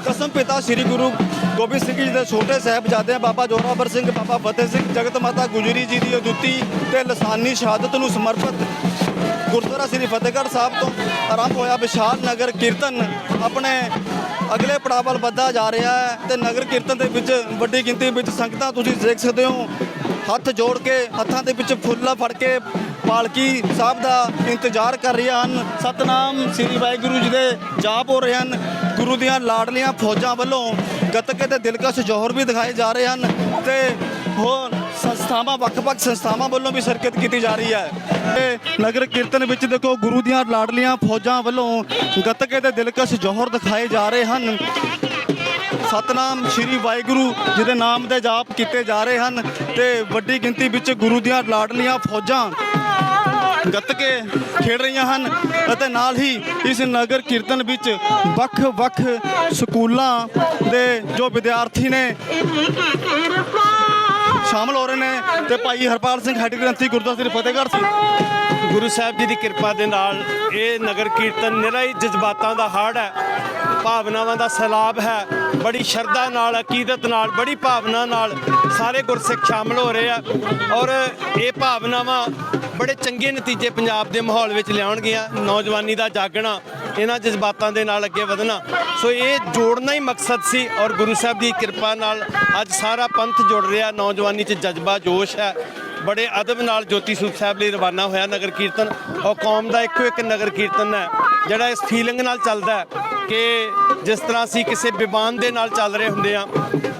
ਕਸਮ ਪਿਤਾ ਸ੍ਰੀ ਗੁਰੂ ਗੋਬਿੰਦ ਸਿੰਘ ਜੀ ਦੇ ਛੋਟੇ ਸਾਹਿਬਜ਼ਾਦੇ ਬਾਬਾ ਜੋਰਾਵਰ ਸਿੰਘ, ਬਾਬਾ ਫਤਿਹ ਸਿੰਘ, ਜਗਤ ਮਾਤਾ ਗੁਜਰੀ ਜੀ ਦੀ ਅਦੁੱਤੀ ਤੇ ਲਸਾਨੀ ਸ਼ਹਾਦਤ ਨੂੰ ਸਮਰਪਿਤ ਗੁਰਦੁਆਰਾ ਸ੍ਰੀ ਫਤਿਹਗੜ੍ਹ ਸਾਹਿਬ ਤੋਂ ਆਰੰਭ ਹੋਇਆ ਵਿਸ਼ਾਲ ਨਗਰ ਕੀਰਤਨ। ਆਪਣੇ ਅਗਲੇ ਪੜਾਅ ਵੱਲ ਵੱਧਦਾ ਜਾ ਰਿਹਾ ਹੈ ਤੇ ਨਗਰ ਕੀਰਤਨ ਦੇ ਵਿੱਚ ਵੱਡੀ ਗਿਣਤੀ ਵਿੱਚ ਸੰਗਤਾਂ ਤੁਸੀਂ ਦੇਖ ਸਕਦੇ ਹੋ। ਹੱਥ ਜੋੜ ਕੇ, ਹੱਥਾਂ ਦੇ ਵਿੱਚ ਫੁੱਲਾਂ ਫੜ ਕੇ ਪਾਲਕੀ ਸਾਹਿਬ ਦਾ ਇੰਤਜ਼ਾਰ ਕਰ ਰਹੀਆਂ ਹਨ। ਸਤਨਾਮ ਸ੍ਰੀ ਵਾਹਿਗੁਰੂ ਜੀ ਦੇ ਜਾਪ ਹੋ ਰਹੇ ਹਨ। ਗੁਰੂ ਦੀਆਂ ਲਾਡਲੀਆਂ ਫੌਜਾਂ ਵੱਲੋਂ ਗੱਤਕੇ ਤੇ ਦਿਲਕਸ਼ ਜੋਹਰ ਵੀ ਦਿਖਾਏ ਜਾ ਰਹੇ ਹਨ ਤੇ ਹੋਰ ਸੰਸਥਾਵਾਂ, ਵੱਖ-ਵੱਖ ਸੰਸਥਾਵਾਂ ਵੱਲੋਂ ਵੀ ਸ਼ਿਰਕਤ ਕੀਤੀ ਜਾ ਰਹੀ ਹੈ। ਤੇ ਨਗਰ ਕੀਰਤਨ ਵਿੱਚ ਦੇਖੋ, ਗੁਰੂ ਦੀਆਂ ਲਾਡਲੀਆਂ ਫੌਜਾਂ ਵੱਲੋਂ ਗੱਤਕੇ ਤੇ ਦਿਲਕਸ਼ ਜੋਹਰ ਦਿਖਾਏ ਜਾ ਰਹੇ ਹਨ। ਸਤਨਾਮ ਸ੍ਰੀ ਵਾਹਿਗੁਰੂ ਜੀ ਦੇ ਨਾਮ ਦੇ ਜਾਪ ਕੀਤੇ ਜਾ ਰਹੇ ਹਨ ਤੇ ਵੱਡੀ ਗਿਣਤੀ ਵਿੱਚ ਗੁਰੂ ਦੀਆਂ ਲਾਡਲੀਆਂ ਫੌਜਾਂ ਗੱਤਕੇ ਖੇਡ ਰਹੀਆਂ ਹਨ ਅਤੇ ਨਾਲ ਹੀ ਇਸ ਨਗਰ ਕੀਰਤਨ ਵਿੱਚ ਵੱਖ-ਵੱਖ ਸਕੂਲਾਂ ਦੇ ਜੋ ਵਿਦਿਆਰਥੀ ਨੇ ਸ਼ਾਮਲ ਹੋ ਰਹੇ ਨੇ ਤੇ ਭਾਈ ਹਰਪਾਲ ਸਿੰਘ ਹੈਡੀ ਗ੍ਰੰਥੀ ਗੁਰਦੁਆਰਾ ਸ੍ਰੀ ਫਤਿਹਗੜ੍ਹ ਸਿੰਘ ਗੁਰੂ ਸਾਹਿਬ ਜੀ ਦੀ ਕਿਰਪਾ ਦੇ ਨਾਲ ਇਹ ਨਗਰ ਕੀਰਤਨ ਨਿਰਾ ਹੀ ਜਜ਼ਬਾਤਾਂ ਦਾ ਹਾੜ ਹੈ, ਭਾਵਨਾਵਾਂ ਦਾ ਸੈਲਾਬ ਹੈ, ਬੜੀ ਸ਼ਰਧਾ ਨਾਲ, ਅਕੀਦਤ ਨਾਲ, ਬੜੀ ਭਾਵਨਾ ਨਾਲ ਸਾਰੇ ਗੁਰਸਿੱਖ ਸ਼ਾਮਲ ਹੋ ਰਹੇ ਆ ਔਰ ਇਹ ਭਾਵਨਾਵਾਂ ਬੜੇ ਚੰਗੇ ਨਤੀਜੇ ਪੰਜਾਬ ਦੇ ਮਾਹੌਲ ਵਿੱਚ ਲਿਆਉਣਗੀਆਂ। ਨੌਜਵਾਨੀ ਦਾ ਜਾਗਣਾ, ਇਹਨਾਂ ਜਜ਼ਬਾਤਾਂ ਦੇ ਨਾਲ ਅੱਗੇ ਵਧਣਾ। ਸੋ ਇਹ ਜੋੜਨਾ ਹੀ ਮਕਸਦ ਸੀ ਔਰ ਗੁਰੂ ਸਾਹਿਬ ਦੀ ਕਿਰਪਾ ਨਾਲ ਅੱਜ ਸਾਰਾ ਪੰਥ ਜੁੜ ਰਿਹਾ। ਨੌਜਵਾਨੀ 'ਚ ਜਜ਼ਬਾ, ਜੋਸ਼ ਹੈ। ਬੜੇ ਅਦਬ ਨਾਲ ਜੋਤੀ ਸਰੂਪ ਸਾਹਿਬ ਲਈ ਰਵਾਨਾ ਹੋਇਆ ਨਗਰ ਕੀਰਤਨ। ਔਰ ਕੌਮ ਦਾ ਇੱਕੋ ਇੱਕ ਨਗਰ ਕੀਰਤਨ ਹੈ, ਜਿਹੜਾ ਇਸ ਫੀਲਿੰਗ ਨਾਲ ਚੱਲਦਾ ਹੈ। ਕਿ ਜਿਸ ਤਰ੍ਹਾਂ ਅਸੀਂ ਕਿਸੇ ਵਿਵਾਨ ਦੇ ਨਾਲ ਚੱਲ ਰਹੇ ਹੁੰਦੇ ਆ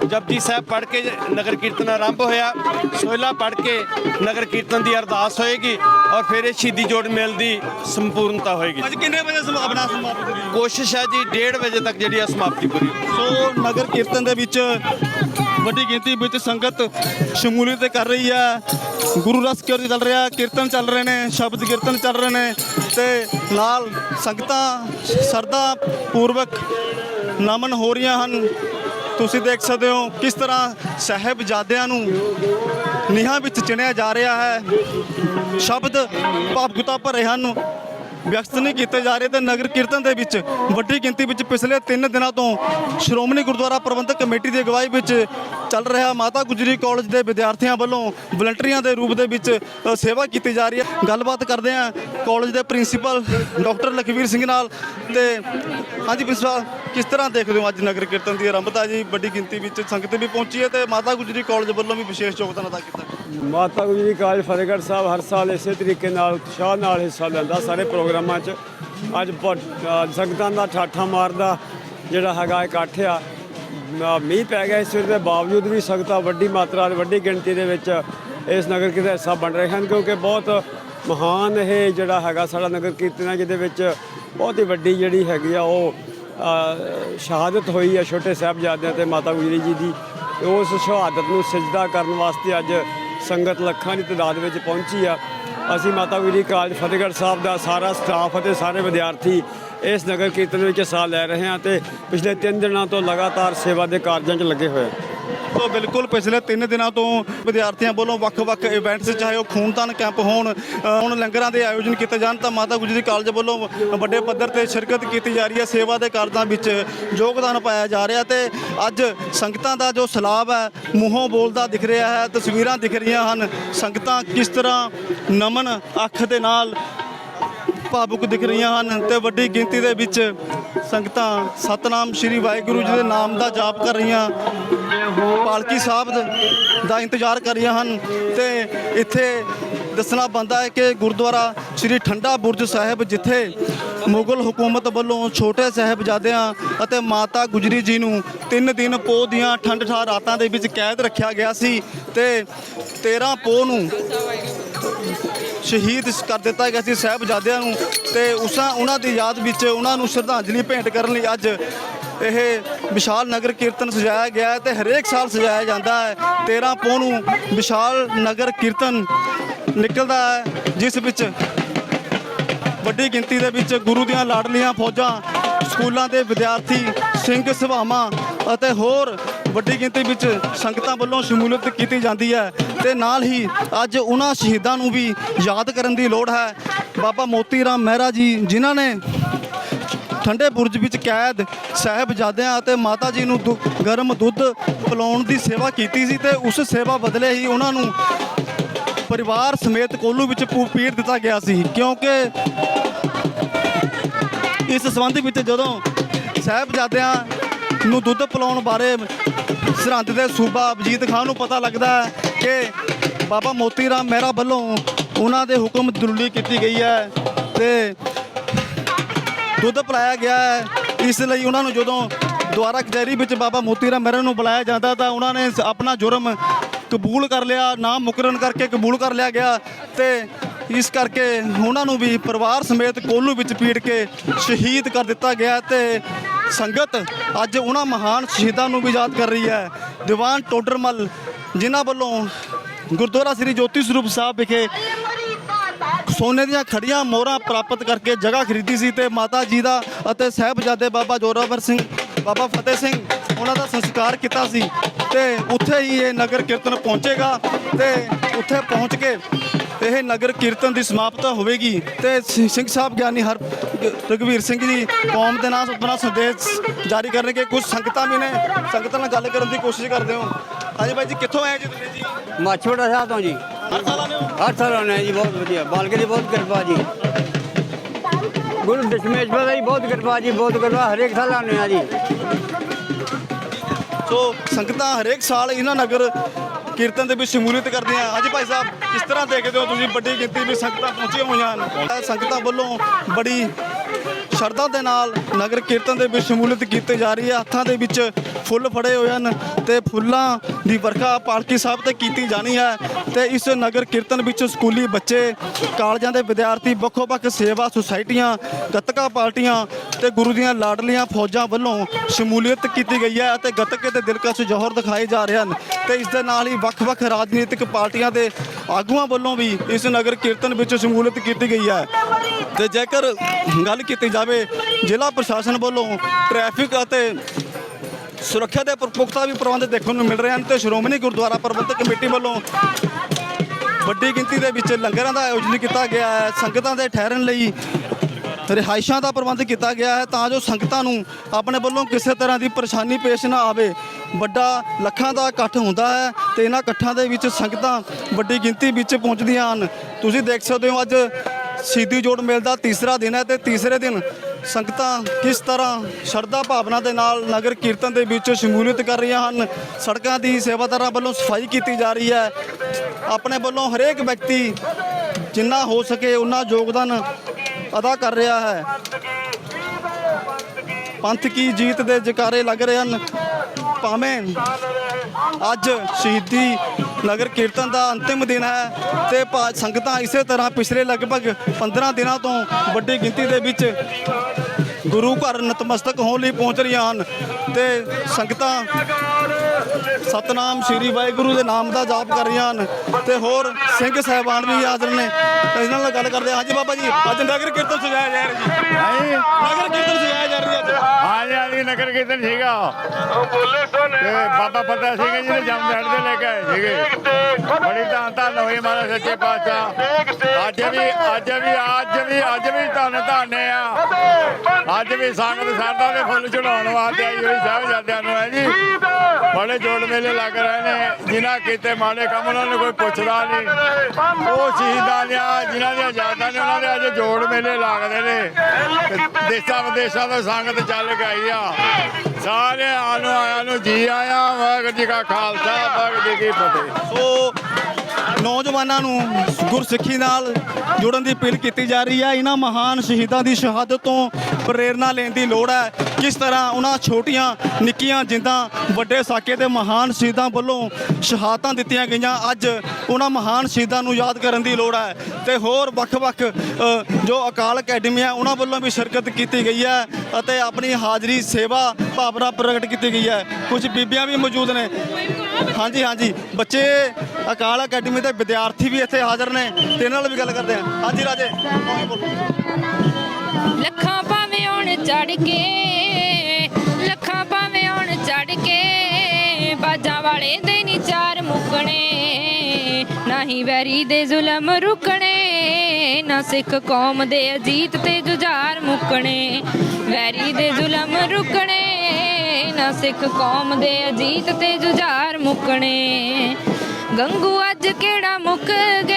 ਜਪਜੀ ਸਾਹਿਬ ਪੜ੍ਹ ਕੇ ਨਗਰ ਕੀਰਤਨ ਆਰੰਭ ਹੋਇਆ ਸੋਹਿਲਾ ਪੜ੍ਹ ਕੇ ਨਗਰ ਕੀਰਤਨ ਦੀ ਅਰਦਾਸ ਹੋਏਗੀ ਔਰ ਫਿਰ ਇਹ ਸ਼ਹੀਦੀ ਜੋੜ ਮੇਲ ਦੀ ਸੰਪੂਰਨਤਾ ਹੋਏਗੀ। ਅੱਜ ਕਿੰਨੇ ਵਜੇ ਸਮਾਪਨਾ ਸਮਾਪਤ ਹੋਈ ਕੋਸ਼ਿਸ਼ ਹੈ ਜੀ 1:30 ਵਜੇ ਤੱਕ ਜਿਹੜੀ ਆ ਸਮਾਪਤੀ ਪੂਰੀ ਸੋ ਨਗਰ ਕੀਰਤਨ ਦੇ ਵਿੱਚ ਵੱਡੀ ਗਿਣਤੀ ਵਿੱਚ ਸੰਗਤ ਸ਼ਮੂਲੀਅਤ ਕਰ ਰਹੀ ਹੈ ਗੁਰੂ ਰਸ ਕੀਰਤਨ ਚੱਲ ਰਿਹਾ, ਕੀਰਤਨ ਚੱਲ ਰਹੇ ਨੇ, ਸ਼ਬਦ ਕੀਰਤਨ ਚੱਲ ਰਹੇ ਨੇ ਤੇ ਨਾਲ ਸੰਗਤਾਂ ਸਰਦਾ ਪੂਰਵਕ ਨਮਨ ਹੋ ਰਹੀਆਂ ਹਨ। ਤੁਸੀਂ ਦੇਖ ਸਕਦੇ ਹੋ ਕਿਸ ਤਰ੍ਹਾਂ ਸਾਹਿਬਜ਼ਾਦਿਆਂ ਨੂੰ ਨੀਹਾਂ ਵਿੱਚ ਚਿਣਿਆ ਜਾ ਰਿਹਾ ਹੈ। ਸ਼ਬਦ ਭਾਵੁਕਤਾ ਭਰੇ ਹਨ। ਵਿਅਕਤ ਨਹੀਂ ਕੀਤੇ ਜਾ ਰਹੇ ਤੇ ਨਗਰ ਕੀਰਤਨ ਦੇ ਵਿੱਚ ਵੱਡੀ ਗਿਣਤੀ ਵਿੱਚ ਪਿਛਲੇ 3 ਦਿਨਾਂ ਤੋਂ ਸ਼੍ਰੋਮਣੀ ਗੁਰਦੁਆਰਾ ਪ੍ਰਬੰਧਕ ਕਮੇਟੀ ਦੀ ਅਗਵਾਈ ਵਿੱਚ ਚੱਲ ਰਿਹਾ ਮਾਤਾ ਗੁਜਰੀ ਕਾਲਜ ਦੇ ਵਿਦਿਆਰਥੀਆਂ ਵੱਲੋਂ ਵਲੰਟੀਅਰਾਂ ਦੇ ਰੂਪ ਦੇ ਵਿੱਚ ਸੇਵਾ ਕੀਤੀ ਜਾ ਰਹੀ ਹੈ। ਗੱਲਬਾਤ ਕਰਦੇ ਹਾਂ ਕਾਲਜ ਦੇ ਪ੍ਰਿੰਸੀਪਲ ਡਾਕਟਰ ਲਖਵੀਰ ਸਿੰਘ ਨਾਲ ਤੇ ਹਾਂਜੀ ਪ੍ਰਿੰਸੀਪਲ, ਕਿਸ ਤਰ੍ਹਾਂ ਦੇਖਦੇ ਹੋ ਅੱਜ ਨਗਰ ਕੀਰਤਨ ਦੀ ਆਰੰਭਤਾ? ਜੀ ਵੱਡੀ ਗਿਣਤੀ ਵਿੱਚ ਸੰਗਤ ਵੀ ਪਹੁੰਚੀ ਹੈ ਤੇ ਮਾਤਾ ਗੁਜਰੀ ਕਾਲਜ ਵੱਲੋਂ ਵੀ ਵਿਸ਼ੇਸ਼ ਯੋਗਦਾਨ ਅਦਾ ਕੀਤਾ ਮਾਤਾ ਗੁਜਰੀ ਕਾਲਜ ਫਤਿਹਗੜ੍ਹ ਸਾਹਿਬ ਹਰ ਸਾਲ ਇਸੇ ਤਰੀਕੇ ਨਾਲ ਉਤਸ਼ਾਹ ਨਾਲ ਹਿੱਸਾ ਲੈਂਦਾ ਸਾਰੇ ਪ੍ਰੋਗਰਾਮਾਂ 'ਚ। ਅੱਜ ਪ- ਅ, ਸੰਗਤਾਂ ਦਾ ਠਾਠਾ ਮਾਰਦਾ ਜਿਹੜਾ ਹੈਗਾ ਇਕੱਠ ਆ ਅ, ਮੀਂਹ ਪੈ ਗਿਆ ਇਸ ਦੇ ਬਾਵਜੂਦ ਵੀ ਸੰਗਤਾਂ ਵੱਡੀ ਮਾਤਰਾ ਦੇ ਵੱਡੀ ਗਿਣਤੀ ਦੇ ਵਿੱਚ ਇਸ ਨਗਰ ਕੀਰਤਨ ਦਾ ਹਿੱਸਾ ਬਣ ਰਹੇ ਹਨ ਕਿਉਂਕਿ ਬਹੁਤ ਮਹਾਨ ਇਹ ਜਿਹੜਾ ਹੈਗਾ ਸਾਡਾ ਨਗਰ ਕੀਰਤਨ ਹੈ ਜਿਹਦੇ ਵਿੱਚ ਬਹੁਤ ਹੀ ਵੱਡੀ ਜਿਹੜੀ ਹੈਗੀ ਆ ਉਹ ਅ, ਸ਼ਹਾਦਤ ਹੋਈ ਆ ਛੋਟੇ ਸਾਹਿਬਜ਼ਾਦਿਆਂ ਤੇ ਮਾਤਾ ਗੁਜਰੀ ਜੀ ਦੀ। ਤੇ ਉਸ ਸ਼ਹਾਦਤ ਨੂੰ ਸਜਦਾ ਕਰਨ ਵਾਸਤੇ ਅੱਜ ਸੰਗਤ ਲੱਖਾਂ ਦੀ ਤਾਦਾਦ ਵਿੱਚ ਪਹੁੰਚੀ ਆ। ਅਸੀਂ ਮਾਤਾ ਗੁਜਰੀ ਕਾਲਜ ਫਤਿਹਗੜ੍ਹ ਸਾਹਿਬ ਦਾ ਸਾਰਾ ਸਟਾਫ ਅਤੇ ਸਾਰੇ ਵਿਦਿਆਰਥੀ ਇਸ ਨਗਰ ਕੀਰਤਨ ਵਿੱਚ ਹਿੱਸਾ ਲੈ ਰਹੇ ਹਾਂ ਤੇ ਪਿਛਲੇ 3 ਦਿਨਾਂ ਤੋਂ ਲਗਾਤਾਰ ਸੇਵਾ ਦੇ ਕਾਰਜਾਂ 'ਚ ਲੱਗੇ ਹੋਏ ਹਾਂ। ਸੋ ਬਿਲਕੁਲ ਪਿਛਲੇ 3 ਦਿਨਾਂ ਤੋਂ ਵਿਦਿਆਰਥੀਆਂ ਵੱਲੋਂ ਵੱਖ-ਵੱਖ ਇਵੈਂਟਸ ਚਾਹੇ ਉਹ ਖੂਨਦਾਨ ਕੈਂਪ ਹੋਣ ਹੁਣ ਲੰਗਰਾਂ ਦੇ ਆਯੋਜਨ ਕੀਤੇ ਜਾਣ, ਤਾਂ ਮਾਤਾ ਗੁਜਰੀ ਕਾਲਜ ਵੱਲੋਂ ਵੱਡੇ ਪੱਧਰ ਤੇ ਸ਼ਿਰਕਤ ਕੀਤੀ ਜਾ ਰਹੀ ਹੈ ਸੇਵਾ ਦੇ ਕਾਰਜਾਂ ਵਿੱਚ ਯੋਗਦਾਨ ਪਾਇਆ ਜਾ ਰਿਹਾ ਤੇ ਅੱਜ ਸੰਗਤਾਂ ਦਾ ਜੋ ਸਲਾਬ ਹੈ, ਮੂੰਹੋਂ ਬੋਲਦਾ ਦਿਖ ਰਿਹਾ ਹੈ, ਤਸਵੀਰਾਂ ਦਿਖ ਰਹੀਆਂ ਹਨ। ਸੰਗਤਾਂ ਕਿਸ ਤਰ੍ਹਾਂ ਨਮਨ ਅੱਖ ਦੇ ਨਾਲ ਭਾਵੁਕ ਦਿਖ ਰਹੀਆਂ ਹਨ ਤੇ ਵੱਡੀ ਗਿਣਤੀ ਦੇ ਵਿੱਚ ਸੰਗਤਾਂ ਸਤਨਾਮ ਸ੍ਰੀ ਵਾਹਿਗੁਰੂ ਜੀ ਦੇ ਨਾਮ ਦਾ ਜਾਪ ਕਰ ਰਹੀਆਂ, ਪਾਲਕੀ ਸਾਹਿਬ ਦਾ ਇੰਤਜ਼ਾਰ ਕਰ ਰਹੀਆਂ ਹਨ ਤੇ ਇੱਥੇ ਦੱਸਣਾ ਬੰਦਾ ਹੈ ਕਿ ਗੁਰਦੁਆਰਾ ਸ੍ਰੀ ਠੰਡਾ ਬੁਰਜ ਸਾਹਿਬ ਜਿੱਥੇ ਮੁਗਲ ਹਕੂਮਤ ਵੱਲੋਂ ਛੋਟੇ ਸਾਹਿਬਜ਼ਾਦਿਆਂ ਅਤੇ ਮਾਤਾ ਗੁਜਰੀ ਜੀ ਨੂੰ 3 ਦਿਨ ਪੋਹ ਦੀਆਂ ਠੰਡ ਠਾਰ ਰਾਤਾਂ ਦੇ ਵਿੱਚ ਕੈਦ ਰੱਖਿਆ ਗਿਆ ਸੀ ਤੇ 13 ਪੋਹ ਨੂੰ ਸ਼ਹੀਦ ਕਰ ਦਿੱਤਾ ਗਿਆ ਸੀ ਸਾਹਿਬਜ਼ਾਦਿਆਂ ਨੂੰ ਤੇ ਉਸਾਂ ਉਹਨਾਂ ਦੀ ਯਾਦ ਵਿੱਚ ਉਹਨਾਂ ਨੂੰ ਸ਼ਰਧਾਂਜਲੀ ਭੇਂਟ ਕਰਨ ਲਈ ਅੱਜ ਇਹ ਵਿਸ਼ਾਲ ਨਗਰ ਕੀਰਤਨ ਸਜਾਇਆ ਗਿਆ ਹੈ ਤੇ ਹਰੇਕ ਸਾਲ ਸਜਾਇਆ ਜਾਂਦਾ ਹੈ। 13 ਪੋਹ ਨੂੰ ਵਿਸ਼ਾਲ ਨਗਰ ਕੀਰਤਨ ਨਿਕਲਦਾ ਹੈ, ਜਿਸ ਵਿੱਚ ਵੱਡੀ ਗਿਣਤੀ ਦੇ ਵਿੱਚ ਗੁਰੂ ਦੀਆਂ ਲਾਡਲੀਆਂ ਫੌਜਾਂ, ਸਕੂਲਾਂ ਦੇ ਵਿਦਿਆਰਥੀ, ਸਿੰਘ ਸਭਾਵਾਂ ਅਤੇ ਹੋਰ ਵੱਡੀ ਗਿਣਤੀ ਵਿੱਚ ਸੰਗਤਾਂ ਵੱਲੋਂ ਸ਼ਮੂਲੀਅਤ ਕੀਤੀ ਜਾਂਦੀ ਹੈ ਤੇ ਨਾਲ ਹੀ ਅੱਜ ਉਹਨਾਂ ਸ਼ਹੀਦਾਂ ਨੂੰ ਵੀ ਯਾਦ ਕਰਨ ਦੀ ਲੋੜ ਹੈ। ਬਾਬਾ ਮੋਤੀ ਰਾਮ ਮਹਿਰਾ ਜੀ ਜਿਨ੍ਹਾਂ ਨੇ ਠੰਡੇ ਬੁਰਜ ਵਿੱਚ ਕੈਦ, ਸਾਹਿਬਜ਼ਾਦਿਆਂ ਅਤੇ ਮਾਤਾ ਜੀ ਨੂੰ ਦੁ- ਗਰਮ ਦੁੱਧ ਪਿਲਾਉਣ ਦੀ ਸੇਵਾ ਕੀਤੀ ਸੀ ਤੇ ਉਸ ਸੇਵਾ ਬਦਲੇ ਹੀ ਉਹਨਾਂ ਨੂੰ ਪਰਿਵਾਰ ਸਮੇਤ ਕੋਲੂ ਵਿੱਚ ਪੂ- ਪੀੜ ਦਿੱਤਾ ਗਿਆ ਸੀ। ਕਿਉਂਕਿ ਇਸ ਸੰਬੰਧ ਵਿੱਚ ਜਦੋਂ ਸਾਹਿਬਜ਼ਾਦਿਆਂ ਨੂੰ ਦੁੱਧ ਪਿਲਾਉਣ ਬਾਰੇ ਸਰਹੰਦ ਦੇ ਸੂਬਾ ਅਬਜੀਤ ਖਾਨ ਨੂੰ ਪਤਾ ਲੱਗਦਾ ਹੈ ਕਿ ਬਾਬਾ ਮੋਤੀ ਰਾਮ ਮਹਿਰਾ ਵੱਲੋਂ ਉਹਨਾਂ ਦੇ ਹੁਕਮ ਦਰੁਲੀ ਕੀਤੀ ਗਈ ਹੈ ਤੇ ਦੁੱਧ ਪਿਲਾਇਆ ਗਿਆ ਹੈ। ਇਸ ਲਈ ਉਹਨਾਂ ਨੂੰ ਜਦੋਂ ਦੁਆਰਾ ਕਚਹਿਰੀ ਵਿੱਚ ਬਾਬਾ ਮੋਤੀ ਰਾਮ ਮਹਿਰਾ ਨੂੰ ਬੁਲਾਇਆ ਜਾਂਦਾ ਤਾਂ ਉਹਨਾਂ ਨੇ ਆਪਣਾ ਜੁਰਮ ਕਬੂਲ ਕਰ ਲਿਆ, ਨਾਮ ਮੁਕਰਨ ਕਰਕੇ ਕਬੂਲ ਕਰ ਲਿਆ ਗਿਆ ਤੇ ਇਸ ਕਰਕੇ ਉਹਨਾਂ ਨੂੰ ਵੀ ਪਰਿਵਾਰ ਸਮੇਤ ਕੋਲੂ ਵਿੱਚ ਪੀੜ ਕੇ ਸ਼ਹੀਦ ਕਰ ਦਿੱਤਾ ਗਿਆ ਤੇ ਸੰਗਤ ਅੱਜ ਉਹਨਾਂ ਮਹਾਨ ਸ਼ਹੀਦਾਂ ਨੂੰ ਵੀ ਯਾਦ ਕਰ ਰਹੀ ਹੈ। ਦੀਵਾਨ ਟੋਡਰਮਲ, ਜਿਨ੍ਹਾਂ ਵੱਲੋਂ ਗੁਰਦੁਆਰਾ ਸ੍ਰੀ ਜੋਤੀ ਸਰੂਪ ਸਾਹਿਬ ਵਿਖੇ ਸੋਨੇ ਦੀਆਂ ਖੜੀਆਂ ਮੋਹਰਾਂ ਪ੍ਰਾਪਤ ਕਰਕੇ ਜਗ੍ਹਾ ਖਰੀਦੀ ਸੀ ਤੇ ਮਾਤਾ ਜੀ ਦਾ ਅਤੇ ਸਾਹਿਬਜ਼ਾਦੇ ਬਾਬਾ ਜੋਰਾਵਰ ਸਿੰਘ, ਬਾਬਾ ਫਤਿਹ ਸਿੰਘ ਉਹਨਾਂ ਦਾ ਸੰਸਕਾਰ ਕੀਤਾ ਸੀ ਤੇ ਉੱਥੇ ਹੀ ਇਹ ਨਗਰ ਕੀਰਤਨ ਪਹੁੰਚੇਗਾ ਤੇ ਉੱਥੇ ਪਹੁੰਚ ਕੇ ਇਹ ਨਗਰ ਕੀਰਤਨ ਦੀ ਸਮਾਪਤਾ ਹੋਵੇਗੀ ਤੇ ਸਿੰਘ ਸਾਹਿਬ ਗਿਆਨੀ ਹਰ ਰਗਵੀਰ ਸਿੰਘ ਜੀ ਕੌਮ ਦੇ ਨਾਲ ਆਪਣਾ ਸੰਦੇਸ਼ ਜਾਰੀ ਕਰਨਗੇ। ਕੁਝ ਸੰਗਤਾਂ ਵੀ ਨੇ। ਸੰਗਤਾਂ ਨਾਲ ਗੱਲ ਕਰਨ ਦੀ ਕੋਸ਼ਿਸ਼ ਕਰਦੇ ਹੋ। ਹਾਂਜੀ ਬਾਈ ਜੀ ਕਿੱਥੋਂ ਆਏ ਜੀ ਤੁਸੀਂ ਜੀ? ਮਾਛੋੜਾ ਸਾਹਿਬ ਤੋਂ ਜੀ। ਹਰ ਸਾਲ ਆਉਂਦੇ ਹੋ? ਹਰ ਸਾਲ ਆਉਂਦੇ ਜੀ ਬਹੁਤ ਵਧੀਆ। ਬਾਲਕੇ ਦੀ ਬਹੁਤ ਕਿਰਪਾ ਜੀ। ਗੁਰੂ ਦਸ਼ਮੇਸ਼ਵਰ ਦੀ ਬਹੁਤ ਕਿਰਪਾ ਜੀ ਬਹੁਤ ਕਿਰਪਾ। ਹਰੇਕ ਸਾਲ ਆਉਂਦੇ ਹਾਂ ਜੀ। ਸੋ ਸੰਗਤਾਂ ਹਰੇਕ ਸਾਲ ਇਹਨਾਂ ਨਗਰ ਕੀਰਤਨ ਦੇ ਵਿੱਚ ਸ਼ਮੂਲੀਅਤ ਕਰਦੀਆਂ ਅੱਜ ਭਾਈ ਸਾਹਿਬ, ਕਿਸ ਤਰ੍ਹਾਂ ਦੇਖਦੇ ਹੋ ਤੁਸੀਂ ਵੱਡੀ ਗਿਣਤੀ ਵਿੱਚ ਸੰਗਤਾਂ ਪਹੁੰਚੀਆਂ ਹੋਈਆਂ ਹਨ? ਇਹ ਸੰਗਤਾਂ ਵੱਲੋਂ ਬੜੀ ਸ਼ਰਧਾ ਦੇ ਨਾਲ ਨਗਰ ਕੀਰਤਨ ਦੇ ਵਿੱਚ ਸ਼ਮੂਲੀਅਤ ਕੀਤੀ ਜਾ ਰਹੀ ਹੈ। ਹੱਥਾਂ ਦੇ ਵਿੱਚ ਫੁੱਲ ਫੜੇ ਹੋਏ ਹਨ ਤੇ ਫੁੱਲਾਂ ਦੀ ਵਰਖਾ ਪਾਲਕੀ ਸਾਹਿਬ ਤੇ ਕੀਤੀ ਜਾਣੀ ਹੈ ਤੇ ਇਸ ਨਗਰ ਕੀਰਤਨ ਵਿੱਚ ਸਕੂਲੀ ਬੱਚੇ, ਕਾਲਜਾਂ ਦੇ ਵਿਦਿਆਰਥੀ ਵੱਖੋ ਵੱਖ ਸੇਵਾ ਸੁਸਾਇਟੀਆਂ, ਗੱਤਕਾ ਪਾਰਟੀਆਂ ਤੇ ਗੁਰੂ ਦੀਆਂ ਲਾਡਲੀਆਂ ਫੌਜਾਂ ਵੱਲੋਂ ਸ਼ਮੂਲੀਅਤ ਕੀਤੀ ਗਈ ਹੈ ਅਤੇ ਗੱਤਕੇ ਤੇ ਦਿਲਕਸ਼ ਜੋਹਰ ਦਿਖਾਏ ਜਾ ਰਹੇ ਹਨ ਤੇ ਇਸ ਦੇ ਨਾਲ ਹੀ ਵੱਖ-ਵੱਖ ਰਾਜਨੀਤਿਕ ਪਾਰਟੀਆਂ ਦੇ ਆਗੂਆਂ ਵੱਲੋਂ ਵੀ ਇਸ ਨਗਰ ਕੀਰਤਨ ਵਿੱਚ ਸ਼ਮੂਲੀਅਤ ਕੀਤੀ ਗਈ ਹੈ। ਤੇ ਜੇਕਰ ਗੱਲ ਕੀਤੀ ਜਾਵੇ ਜ਼ਿਲ੍ਹਾ ਪ੍ਰਸ਼ਾਸਨ ਵੱਲੋਂ ਟ੍ਰੈਫਿਕ ਅਤੇ ਸੁਰੱਖਿਆ ਦੇ ਪੁ- ਪੁਖਤਾ ਵੀ ਪ੍ਰਬੰਧ ਦੇਖਣ ਨੂੰ ਮਿਲ ਰਹੇ ਹਨ ਤੇ ਸ਼੍ਰੋਮਣੀ ਗੁਰਦੁਆਰਾ ਪ੍ਰਬੰਧਕ ਕਮੇਟੀ ਵੱਲੋਂ ਵੱਡੀ ਗਿਣਤੀ ਦੇ ਵਿੱਚ ਲੰਗਰਾਂ ਦਾ ਆਯੋਜਨ ਕੀਤਾ ਗਿਆ ਹੈ, ਸੰਗਤਾਂ ਦੇ ਠਹਿਰਨ ਲਈ ਰਿਹਾਇਸ਼ਾਂ ਦਾ ਪ੍ਰਬੰਧ ਕੀਤਾ ਗਿਆ ਹੈ ਤਾਂ ਜੋ ਸੰਗਤਾਂ ਨੂੰ ਆਪਣੇ ਵੱਲੋਂ ਕਿਸੇ ਤਰ੍ਹਾਂ ਦੀ ਪਰੇਸ਼ਾਨੀ ਪੇਸ਼ ਨਾ ਆਵੇ। ਵੱਡਾ ਲੱਖਾਂ ਦਾ ਇਕੱਠ ਹੁੰਦਾ ਹੈ ਤੇ ਇਹਨਾਂ ਇਕੱਠਾਂ ਦੇ ਵਿੱਚ ਸੰਗਤਾਂ ਵੱਡੀ ਗਿਣਤੀ ਵਿੱਚ ਪਹੁੰਚਦੀਆਂ ਹਨ। ਤੁਸੀਂ ਦੇਖ ਸਕਦੇ ਹੋ ਅੱਜ ਸ਼ਹੀਦੀ ਜੋੜ ਮੇਲ ਦਾ ਤੀਸਰਾ ਦਿਨ ਹੈ ਤੇ ਤੀਸਰੇ ਦਿਨ ਸੰਗਤਾਂ ਕਿਸ ਤਰ੍ਹਾਂ ਸ਼ਰਧਾ ਭਾਵਨਾ ਦੇ ਨਾਲ ਨਗਰ ਕੀਰਤਨ ਦੇ ਵਿੱਚ ਸ਼ਮੂਲੀਅਤ ਕਰ ਰਹੀਆਂ ਹਨ? ਸੜਕਾਂ ਦੀ ਸੇਵਾਦਾਰਾਂ ਵੱਲੋਂ ਸਫ਼ਾਈ ਕੀਤੀ ਜਾ ਰਹੀ ਹੈ। ਆਪਣੇ ਵੱਲੋਂ ਹਰੇਕ ਵਿਅਕਤੀ ਜਿੰਨਾ ਹੋ ਸਕੇ ਉਨਾ ਯੋਗਦਾਨ ਅਦਾ ਕਰ ਰਿਹਾ ਹੈ। ਪੰਥ ਕੀ ਜੀਤ ਦੇ ਜਕਾਰੇ ਲੱਗ ਰਹੇ ਹਨ। ਭਾਵੇਂ ਅੱਜ ਸ਼ਹੀਦੀ ਨਗਰ ਕੀਰਤਨ ਦਾ ਅੰਤਿਮ ਦਿਨ ਹੈ ਤੇ ਭਾ- ਸੰਗਤਾਂ ਇਸੇ ਤਰ੍ਹਾਂ ਪਿਛਲੇ ਲਗਭਗ 15 ਦਿਨਾਂ ਤੋਂ ਵੱਡੀ ਗਿਣਤੀ ਦੇ ਵਿੱਚ ਗੁਰੂ ਘਰ ਨਤਮਸਤਕ ਹੋਣ ਲਈ ਪਹੁੰਚ ਰਹੀਆਂ ਹਨ ਤੇ ਸੰਗਤਾਂ ਸਤਨਾਮ ਸ੍ਰੀ ਵਾਹਿਗੁਰੂ ਦੇ ਨਾਮ ਦਾ ਜਾਪ ਕਰ ਰਹੀਆਂ ਹਨ ਤੇ ਹੋਰ ਸਿੰਘ ਸਾਹਿਬਾਨ ਵੀ ਹਾਜ਼ਰ ਨੇ। ਤੇ ਇਹਨਾਂ ਨਾਲ ਗੱਲ ਕਰਦੇ ਹਾਂ। ਹਾਂਜੀ ਬਾਬਾ ਜੀ, ਅੱਜ ਨਗਰ ਕੀਰਤਨ ਸਜਾਇਆ ਜਾ ਰਿਹਾ ਜੀ। ਨਗਰ ਕੀਰਤਨ ਸੀਗਾ। ਤੇ ਬਾਬਾ ਫਤਿਹ ਸਿੰਘ ਜੀ ਨੇ ਜੰਮ ਦਿਹਾੜੇ ਤੇ ਲੈ ਕੇ ਆਏ ਸੀਗੇ। ਬੜੀ ਧੰਨ ਧੰਨ ਹੋਈ ਮਹਾਰਾਜ ਸੱਚੇ ਪਾਤਸ਼ਾਹ। ਅੱਜ ਵੀ ਅੱਜ ਵੀ ਅੱਜ ਵੀ ਅੱਜ ਵੀ ਧੰਨ ਧੰਨ ਆ। ਅੱਜ ਵੀ ਸੰਗਤ ਸਰਦਾ ਦੇ ਫੁੱਲ ਚੜਾਉਣ ਵਾਸਤੇ ਆਈ ਹੋਈ ਸਾਹਿਬਜ਼ਾਦਿਆਂ ਨੂੰ ਹੈ ਜੀ। ਬੜੇ ਜੋੜ ਮੇਲੇ ਲੱਗ ਰਹੇ ਨੇ। ਜਿਨ੍ਹਾਂ ਕੀਤੇ ਮਾੜੇ ਕੰਮ ਉਹਨਾਂ ਨੂੰ ਕੋਈ ਪੁੱਛਦਾ ਨਹੀਂ ਉਹ ਸ਼ਹੀਦਾਂ ਦੀਆਂ ਜਿਨ੍ਹਾਂ ਦੀਆਂ ਯਾਦਾਂ ਨੇ ਉਹਨਾਂ ਦੇ ਅੱਜ ਜੋੜ ਮੇਲੇ ਲੱਗਦੇ ਨੇ। ਦੇਸ਼ਾਂ ਵਿਦੇਸ਼ਾਂ ਤੋਂ ਸੰਗਤ ਚੱਲ ਗਈ ਆ। ਸਾਰੇ ਆਨੂੰ ਆਇਆ ਨੂੰ ਜੀ ਆਇਆ, ਵਾਹਿਗੁਰੂ ਜੀ ਕਾ ਖਾਲਸਾ, ਵਾਹਿਗੁਰੂ ਜੀ ਕੀ ਫਤਿਹ। ਸੋ ਨੌਜਵਾਨਾਂ ਨੂੰ ਗੁਰਸਿੱਖੀ ਨਾਲ ਜੁੜਨ ਦੀ ਅਪੀਲ ਕੀਤੀ ਜਾ ਰਹੀ ਹੈ। ਇਹਨਾਂ ਮਹਾਨ ਸ਼ਹੀਦਾਂ ਦੀ ਸ਼ਹਾਦਤ ਤੋਂ ਪ੍ਰੇਰਣਾ ਲੈਣ ਦੀ ਲੋੜ ਹੈ। ਕਿਸ ਤਰ੍ਹਾਂ ਉਹਨਾਂ ਛੋਟੀਆਂ, ਨਿੱਕੀਆਂ ਜਿੰਦਾਂ, ਵੱਡੇ ਸਾਕੇ ਦੇ ਮਹਾਨ ਸ਼ਹੀਦਾਂ ਵੱਲੋਂ ਸ਼ਹਾਦਤਾਂ ਦਿੱਤੀਆਂ ਗਈਆਂ। ਅੱਜ ਉਹਨਾਂ ਮਹਾਨ ਸ਼ਹੀਦਾਂ ਨੂੰ ਯਾਦ ਕਰਨ ਦੀ ਲੋੜ ਹੈ। ਤੇ ਹੋਰ ਵੱਖ-ਵੱਖ ਜੋ ਅਕਾਲ ਅਕੈਡਮੀ ਹੈ, ਉਹਨਾਂ ਵੱਲੋਂ ਵੀ ਸ਼ਿਰਕਤ ਕੀਤੀ ਗਈ ਹੈ ਅਤੇ ਆਪਣੀ ਹਾਜ਼ਰੀ ਸੇਵਾ ਭਾਵਨਾ ਪ੍ਰਗਟ ਕੀਤੀ ਗਈ ਹੈ। ਕੁਝ ਬੀਬੀਆਂ ਵੀ ਮੌਜੂਦ ਨੇ। ਹਾਂਜੀ ਹਾਂਜੀ। ਬੱਚੇ, ਅਕਾਲ ਅਕੈਡਮੀ ਦੇ ਵਿਦਿਆਰਥੀ ਵੀ ਇੱਥੇ ਹਾਜ਼ਰ ਨੇ। ਤੇ ਇਹਨਾਂ ਨਾਲ ਵੀ ਗੱਲ ਕਰਦੇ ਹਾਂ। ਹਾਂਜੀ, ਰਾਜੇ ਲੱਖਾਂ ਚੜ ਕੇ, ਲੱਖਾਂ ਭਾਵੇਂ ਹੁਣ ਚੜ ਕੇ, ਬਾਜਾਂ ਵਾਲੇ ਦੇ ਨੀ ਚਾਰ ਮੁੱਕਣੇ ਨਹੀਂ ਵੈਰੀ ਦੇ ਜ਼ੁਲਮ ਰੁਕਣੇ, ਨਾ ਸਿੱਖ ਕੌਮ ਦੇ ਅਜੀਤ ਤੇ ਜੁਝਾਰ ਮੁੱਕਣੇ। ਵੈਰੀ ਦੇ ਜ਼ੁਲਮ ਰੁਕਣੇ, ਨਾ ਸਿੱਖ ਕੌਮ ਦੇ ਅਜੀਤ ਤੇ ਜੁਝਾਰ ਮੁੱਕਣੇ। ਗੰਗੂ ਅੱਜ ਕਿਹੜਾ ਮੁੱਕ ਗਏ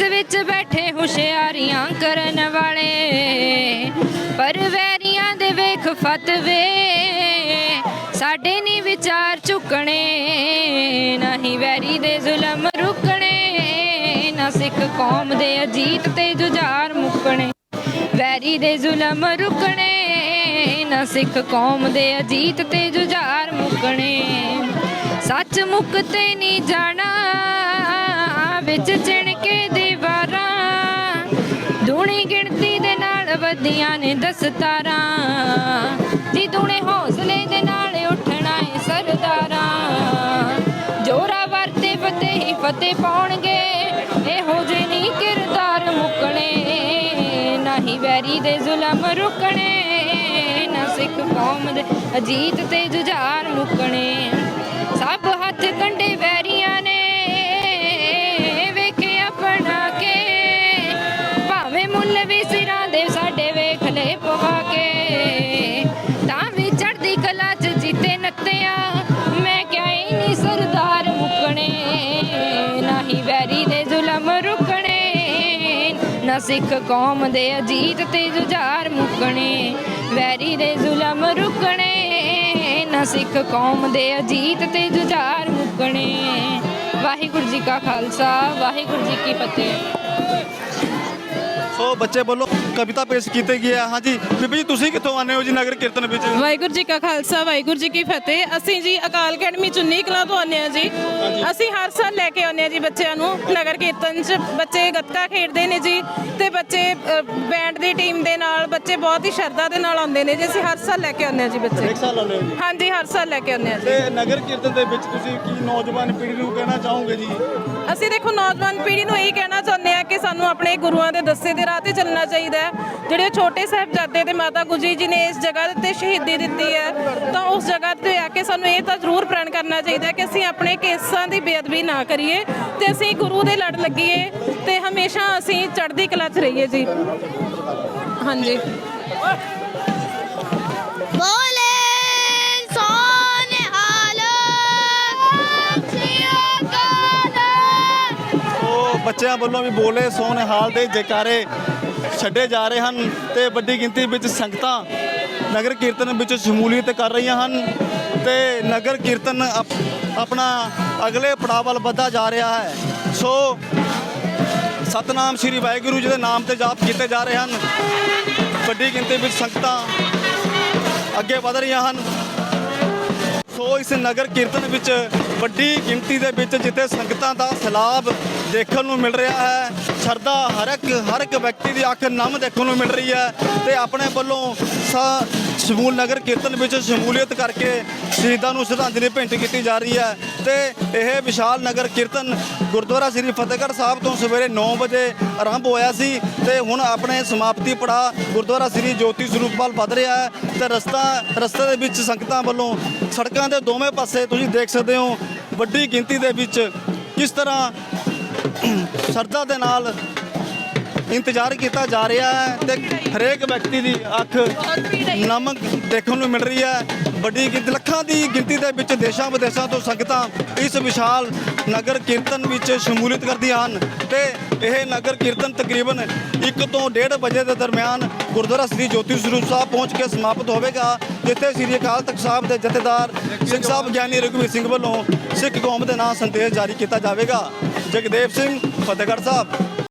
ਸਿੱਖੀ ਵਿੱਚ ਬੈਠੇ ਹੁਸ਼ਿਆਰੀਆਂ ਕਰਨ ਵਾਲੇ ਪਰ ਵੈਰੀਆਂ ਦੇ ਵੇਖ ਫਤਵੇ, ਸਾਡੇ ਨਹੀਂ ਵਿਚਾਰ ਝੁਕਣੇ ਨਹੀਂ ਵੈਰੀ ਦੇ ਜ਼ੁਲਮ ਰੁਕਣੇ, ਨਾ ਸਿੱਖ ਕੌਮ ਦੇ ਅਜੀਤ ਤੇ ਜੁਝਾਰ ਮੁਕਣੇ। ਵੈਰੀ ਦੇ ਜ਼ੁਲਮ ਰੁਕਣੇ, ਨਾ ਸਿੱਖ ਕੌਮ ਦੇ ਅਜੀਤ ਤੇ ਜੁਝਾਰ ਮੁਕਣੇ। ਸੱਚ ਮੁੱਕ ਤੇ ਨਹੀਂ ਜਾਣਾ, ਵਿੱਚ ਚਿਣਕੇ ਨਾਲ ਨੇ ਦਸਤਾਰਾਂ। ਜੀ ਦੂਣੇ ਹੌਸਲੇ ਦੇ ਨਾਲ ਉੱਠਣਾ ਏ ਸਰਦਾਰਾਂ। ਜੋਰਾ ਵਰਤੇ ਫਤਿਹ ਹੀ ਫਤਿਹ ਪਾਉਣਗੇ। ਇਹੋ ਜਿਹੇ ਨਹੀਂ ਕਿਰਦਾਰ ਮੁੱਕਣੇ। ਨਹੀਂ ਵੈਰੀ ਦੇ ਜ਼ੁਲਮ ਰੁਕਣੇ। ਨਾ ਸਿੱਖ ਕੌਮ ਦੇ ਅਜੀਤ ਤੇ ਜੁਝਾਰ ਮੁੱਕਣੇ। ਸਿੱਖ ਕੌਮ ਦੇ ਅਜੀਤ ਤੇ ਜੁਝਾਰ ਮੁਕਣੇ, ਵੈਰੀ ਦੇ ਜ਼ੁਲਮ ਰੁਕਣੇ, ਨਾ ਸਿੱਖ ਕੌਮ ਦੇ ਅਜੀਤ ਤੇ ਜੁਝਾਰ ਮੁਕਣੇ। ਵਾਹਿਗੁਰੂ ਜੀ ਕਾ ਖਾਲਸਾ, ਵਾਹਿਗੁਰੂ ਜੀ ਕੀ ਫਤਿਹ। ਸੋ ਬੱਚੇ ਵੱਲੋਂ ਕਵਿਤਾ ਪੇਸ਼ ਕੀਤੀ ਗਈ ਹੈ। ਹਾਂਜੀ ਬੀਬੀ ਜੀ ਤੁਸੀਂ ਕਿੱਥੋਂ ਆਨੇ ਹੋ ਜੀ ਨਗਰ ਕੀਰਤਨ ਵਿੱਚ? ਵਾਹਿਗੁਰੂ ਜੀ ਕਾ ਖਾਲਸਾ ਵਾਹਿਗੁਰੂ ਜੀ ਕੀ ਫਤਿਹ। ਅਸੀਂ ਜੀ ਅਕਾਲ ਅਕੈਡਮੀ ਚੁੰਨੀ ਕਲਾਂ ਤੋਂ ਆਉਂਦੇ ਹਾਂ ਜੀ। ਅਸੀਂ ਹਰ ਸਾਲ ਲੈ ਕੇ ਆਉਂਦੇ ਹਾਂ ਜੀ ਬੱਚਿਆਂ ਨੂੰ ਨਗਰ ਕੀਰਤਨ 'ਚ। ਬੱਚੇ ਗੱਤਕਾ ਖੇਡਦੇ ਨੇ ਜੀ ਤੇ ਬੱਚੇ ਬੈਂਡ ਦੀ ਟੀਮ ਦੇ ਨਾਲ ਬੱਚੇ ਬਹੁਤ ਹੀ ਸ਼ਰਧਾ ਦੇ ਨਾਲ ਆਉਂਦੇ ਨੇ ਜੀ। ਅਸੀਂ ਹਰ ਸਾਲ ਲੈ ਕੇ ਆਉਂਦੇ ਹਾਂ ਜੀ ਬੱਚੇ। ਇੱਕ ਸਾਲ ਆਨੇ ਹੋ ਜੀ? ਹਾਂਜੀ ਹਰ ਸਾਲ ਲੈ ਕੇ ਆਉਂਦੇ ਹਾਂ ਜੀ। ਤੇ ਨਗਰ ਕੀਰਤਨ ਦੇ ਵਿੱਚ ਤੁਸੀਂ ਕੀ ਨੌਜਵਾਨ ਪੀੜ੍ਹੀ ਨੂੰ ਕਹਿਣਾ ਚਾਹੋਗੇ ਜੀ? ਅਸੀਂ ਦੇਖੋ ਨੌਜਵਾਨ ਪੀੜ੍ਹੀ ਨੂੰ ਇਹੀ ਕਹਿਣਾ ਚਾਹੁੰਦੇ ਆ ਕਿ ਸਾਨੂੰ ਆਪਣੇ ਗੁਰੂਆਂ ਦੇ ਦੱਸੇ ਦੇ ਰਾਹ ਤੇ ਚੱਲਣਾ ਚਾਹੀਦਾ ਹੈ। ਜਿਹੜੇ ਛੋਟੇ ਸਾਹਿਬਜ਼ਾਦੇ ਤੇ ਮਾਤਾ ਗੁਜਰੀ ਜੀ ਨੇ ਇਸ ਜਗ੍ਹਾ ਦੇ ਉੱਤੇ ਸ਼ਹੀਦੀ ਦਿੱਤੀ ਹੈ, ਤਾਂ ਉਸ ਜਗ੍ਹਾ ਤੇ ਆ ਕੇ ਸਾਨੂੰ ਇਹ ਤਾਂ ਜ਼ਰੂਰ ਪ੍ਰਣ ਕਰਨਾ ਚਾਹੀਦਾ ਹੈ ਕਿ ਅਸੀਂ ਆਪਣੇ ਕੇਸਾਂ ਦੀ ਬੇਅਦਬੀ ਨਾ ਕਰੀਏ ਤੇ ਅਸੀਂ ਗੁਰੂ ਦੇ ਲੜ ਲੱਗੀਏ ਤੇ ਹਮੇਸ਼ਾ ਅਸੀਂ ਚੜ੍ਹਦੀ ਕਲਾ 'ਚ ਰਹੀਏ ਜੀ। ਹਾਂਜੀ। ਬੋਲੇ। ਬੱਚਿਆਂ ਵੱਲੋਂ ਵੀ ਬੋਲੇ ਸੋਨ ਹਾਲ ਦੇ ਜੈਕਾਰੇ ਛੱਡੇ ਜਾ ਰਹੇ ਹਨ ਤੇ ਵੱਡੀ ਗਿਣਤੀ ਵਿੱਚ ਸੰਗਤਾਂ ਨਗਰ ਕੀਰਤਨ ਵਿੱਚ ਸ਼ਮੂਲੀਅਤ ਕਰ ਰਹੀਆਂ ਹਨ ਤੇ ਨਗਰ ਕੀਰਤਨ ਅਪ- ਆਪਣਾ ਅਗਲੇ ਪੜਾਅ ਵੱਲ ਵਧਦਾ ਜਾ ਰਿਹਾ ਹੈ। ਸੋ ਸਤਨਾਮ ਸ੍ਰੀ ਵਾਹਿਗੁਰੂ ਜੀ ਦੇ ਨਾਮ ਤੇ ਜਾਪ ਕੀਤੇ ਜਾ ਰਹੇ ਹਨ। ਵੱਡੀ ਗਿਣਤੀ ਵਿੱਚ ਸੰਗਤਾਂ ਅੱਗੇ ਵਧ ਰਹੀਆਂ ਹਨ। ਸੋ ਇਸ ਨਗਰ ਕੀਰਤਨ ਵਿੱਚ ਵੱਡੀ ਗਿਣਤੀ ਦੇ ਵਿੱਚ ਜਿੱਥੇ ਸੰਗਤਾਂ ਦਾ ਸਲਾਬ ਦੇਖਣ ਨੂੰ ਮਿਲ ਰਿਹਾ ਹੈ। ਸ਼ਰਧਾ ਹਰ ਇੱਕ ਹਰ ਇੱਕ ਵਿਅਕਤੀ ਦੀ ਅੱਖ ਨਮ ਦੇਖਣ ਨੂੰ ਮਿਲ ਰਹੀ ਹੈ ਤੇ ਆਪਣੇ ਵੱਲੋਂ ਸ- ਸਮੂਲ ਨਗਰ ਕੀਰਤਨ ਵਿੱਚ ਸ਼ਮੂਲੀਅਤ ਕਰਕੇ ਸ਼ਹੀਦਾਂ ਨੂੰ ਸ਼ਰਧਾਂਜਲੀ ਭੇਂਟ ਕੀਤੀ ਜਾ ਰਹੀ ਹੈ ਤੇ ਇਹ ਵਿਸ਼ਾਲ ਨਗਰ ਕੀਰਤਨ ਗੁਰਦੁਆਰਾ ਸ੍ਰੀ ਫਤਿਹਗੜ੍ਹ ਸਾਹਿਬ ਤੋਂ ਸਵੇਰੇ 9 ਵਜੇ ਆਰੰਭ ਹੋਇਆ ਸੀ ਤੇ ਹੁਣ ਆਪਣੇ ਸਮਾਪਤੀ ਪੜਾ ਗੁਰਦੁਆਰਾ ਸ੍ਰੀ ਜੋਤੀ ਸਰੂਪ ਵੱਲ ਵਧ ਰਿਹਾ ਹੈ ਤੇ ਰਸਤਾ, ਰਸਤੇ ਦੇ ਵਿੱਚ ਸੰਗਤਾਂ ਵੱਲੋਂ ਸੜਕਾਂ ਦੇ ਦੋਵੇਂ ਪਾਸੇ ਤੁਸੀਂ ਦੇਖ ਸਕਦੇ ਹੋ ਵੱਡੀ ਗਿਣਤੀ ਦੇ ਵਿੱਚ ਕਿਸ ਤਰ੍ਹਾਂ ਸ਼ਰਧਾ ਦੇ ਨਾਲ ਇੰਤਜ਼ਾਰ ਕੀਤਾ ਜਾ ਰਿਹਾ ਹੈ ਤੇ ਹਰੇਕ ਵਿਅਕਤੀ ਦੀ ਅੱਖ ਨਮਕ ਦੇਖਣ ਨੂੰ ਮਿਲ ਰਹੀ ਹੈ। ਵੱਡੀ ਗਿਣਤੀ, ਲੱਖਾਂ ਦੀ ਗਿਣਤੀ ਦੇ ਵਿੱਚ ਦੇਸ਼ਾਂ ਵਿਦੇਸ਼ਾਂ ਤੋਂ ਸੰਗਤਾਂ ਇਸ ਵਿਸ਼ਾਲ ਨਗਰ ਕੀਰਤਨ ਵਿੱਚ ਸ਼ਮੂਲੀਅਤ ਕਰਦੀਆਂ ਹਨ ਤੇ ਇਹ ਨਗਰ ਕੀਰਤਨ ਤਕਰੀਬਨ 1 ਤੋਂ 1.5 ਵਜੇ ਦੇ ਦਰਮਿਆਨ ਗੁਰਦੁਆਰਾ ਸ੍ਰੀ ਜੋਤੀ ਸਰੂਪ ਸਾਹਿਬ ਪਹੁੰਚ ਕੇ ਸਮਾਪਤ ਹੋਵੇਗਾ, ਜਿੱਥੇ ਸ੍ਰੀ ਅਕਾਲ ਤਖਤ ਸਾਹਿਬ ਦੇ ਜਥੇਦਾਰ ਸਿੰਘ ਸਾਹਿਬ ਗਿਆਨੀ ਰਘਵੀਰ ਸਿੰਘ ਵੱਲੋਂ ਸਿੱਖ ਕੌਮ ਦੇ ਨਾਂ ਸੰਦੇਸ਼ ਜਾਰੀ ਕੀਤਾ ਜਾਵੇਗਾ। ਜਗਦੇਵ ਸਿੰਘ ਫਤਿਹਗੜ੍ਹ ਸਾਹਿਬ।